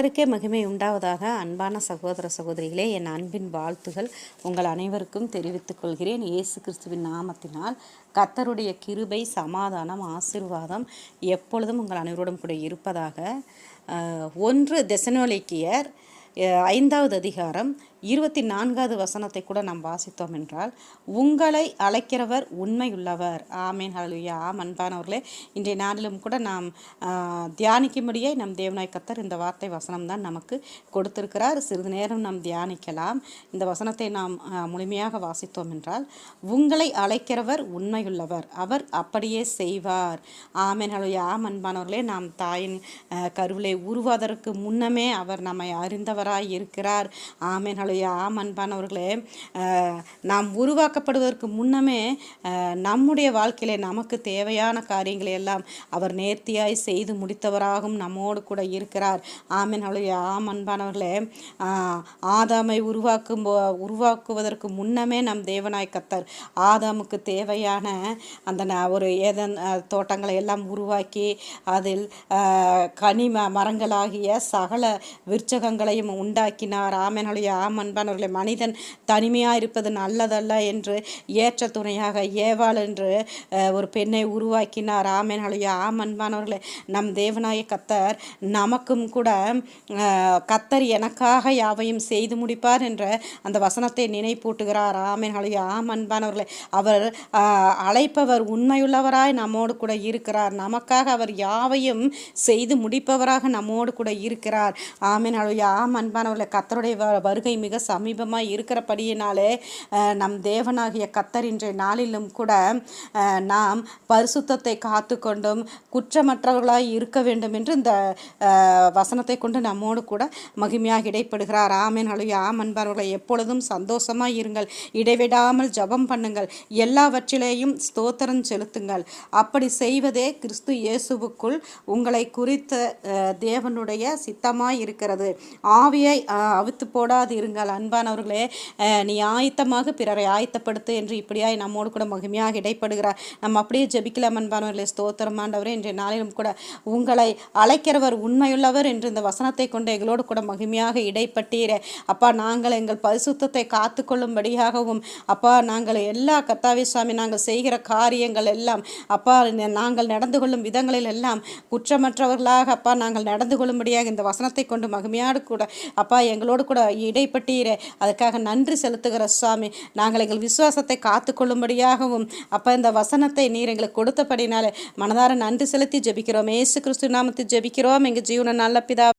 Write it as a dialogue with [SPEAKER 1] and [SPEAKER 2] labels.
[SPEAKER 1] கர்த்தருக்கே மகிமை உண்டாவதாக அன்பான சகோதர சகோதரிகளே என் அன்பின் வாழ்த்துகள் உங்கள் அனைவருக்கும் தெரிவித்துக் கொள்கிறேன். இயேசு கிறிஸ்துவின் நாமத்தினால் கர்த்தருடைய கிருபை சமாதானம் ஆசீர்வாதம் எப்பொழுதும் உங்கள் அனைவரோடும் கூட இருப்பதாக ஒன்று தெசனோலிக்கியர் ஐந்தாவது அதிகாரம் இருபத்தி நான்காவது வசனத்தை கூட நாம் வாசித்தோம் என்றால் உங்களை அழைக்கிறவர் உண்மையுள்ளவர். ஆமேன் ஹalleluya. ஆம் அன்பானவர்களே இன்றைய நாளிலும் கூட நாம் தியானிக்கும்படியே நம் தேவனாய் கத்தர் இந்த வார்த்தை வசனம் தான் நமக்கு கொடுத்திருக்கிறார். சிறிது நேரம் நாம் தியானிக்கலாம். இந்த வசனத்தை நாம் முழுமையாக வாசித்தோம் என்றால் உங்களை அழைக்கிறவர் உண்மையுள்ளவர். அவர் அப்படியே செய்வார். ஆமேன் ஹalleluya. ஆம் அன்பானவர்களே நாம் தாயின் கருவிலை கருவிலே உருவாதற்கு முன்னமே அவர் நம்மை அறிந்தவராய் இருக்கிறார். ஆமேன் ஹalleluya ஆம் அன்பானவர்களே நாம் உருவாக்கப்படுவதற்கு முன்னமே நம்முடைய வாழ்க்கையிலே நமக்கு தேவையான காரியங்களை எல்லாம் அவர் நேர்த்தியாய் செய்து முடித்தவராகவும் நம்மோடு கூட இருக்கிறார். ஆமேன் ஹalleluya ஆம் அன்பானவர்களே ஆதாமை உருவாக்கும் உருவாக்குவதற்கு முன்னமே நம் தேவனாய் கத்தர் ஆதாமுக்கு தேவையான அந்த ந- ஒரு ஏதன் தோட்டங்களை எல்லாம் உருவாக்கி அதில் கனிம மரங்களாகிய சகல விருச்சகங்களையும் உண்டாக்கினார். ஆமேனுடைய ஆம் அன்பானவர்களே மனிதன் தனிமையாக இருப்பது நல்லதல்ல என்று ஏற்ற துணையாக ஏவாள் என்று ஒரு பெண்ணை உருவாக்கினார். ஆமேனுடைய ஆம் அன்பானவர்களே நம் தேவநாய கத்தர் நமக்கும் கூட கத்தர் எனக்காக யாவையும் செய்து முடிப்பார் என்ற அந்த வசனத்தை நினைப்பூட்டுகிறார். ஆமேனுடைய ஆம் அன்பானவர்களே அவர் அழைப்பவர் உண்மையுள்ளவராய் நம்மோடு கூட இருக்கிறார். நமக்காக அவர் யாவையும் செய்து முடிப்பவராக நம்மோடு கூட இருக்கிறார். ஆமேன் அழுயா ஆம் அன்பானவர்களே கத்தருடைய வருகை மிக சமீபமாய் இருக்கிறபடியினாலே நம் தேவனாகிய கத்தர் இன்றைய நாளிலும் கூட நாம் பரிசுத்தத்தை காத்து கொண்டும் குற்றமற்றவர்களாய் இருக்க வேண்டும் என்று இந்த வசனத்தை கொண்டு நம்மோடு கூட மகிமையாக இடைப்படுகிறார். ஆமேன். அழுயா ஆம் எப்பொழுதும் சந்தோஷமாக இருங்கள். இடைவிடாமல் ஜெபம் பண்ணுங்கள். எல்லாவற்றிலேயும் ஸ்தோத்திரம் செலுத்துங்கள். அப்படி செய்வதே கிறிஸ்து இயேசுவுக்குள் உங்களை குறித்த தேவனுடைய சித்தமாய் இருக்கிறது. ஆவியை அவித்து போடாது இருங்கள் அன்பானவர்களே நீ ஆயத்தமாக பிறரை ஆயத்தப்படுத்து என்று இப்படியாய் நம்மோடு கூட மகிமையாக இடைப்படுகிறார். நம்ம அப்படியே ஜபிக்கலாம் அன்பானவர்களே. ஸ்தோத்திரம் ஆண்டவரே. இன்றைய நாளிலும் கூட உங்களை அழைக்கிறவர் உண்மையுள்ளவர் என்று இந்த வசனத்தை கொண்டு எங்களோடு கூட மகிமையாக இடைப்பட்டீரே. அப்பா நாங்கள் எங்கள் பரிசுத்தத்தை காத்து கொள்ளும்படியாகவும் அப்பா நாங்கள் எல்லா கத்தாவி சுவாமி நாங்கள் செய்கிற காரியங்கள் எல்லாம் அப்பா ந- நாங்கள் நடந்து கொள்ளும் விதங்களில் எல்லாம் குற்றமற்றவர்களாக அப்பா நாங்கள் நடந்து கொள்ளும்படியாக இந்த வசனத்தை கொண்டு மகிமையாடு கூட அப்பா எங்களோடு கூட இடைப்பட்டு காட்டீரே. அதுக்காக நன்றி செலுத்துகிற சுவாமி நாங்கள் எங்கள் விசுவாசத்தை காத்து கொள்ளும்படியாகவும் அப்போ இந்த வசனத்தை நீர் எங்களுக்கு கொடுத்தபடினாலே மனதார நன்றி செலுத்தி ஜெபிக்கிறோம். ஏசு கிறிஸ்து நாமத்தில் ஜெபிக்கிறோம். எங்கள் ஜீவன நல்ல பிதா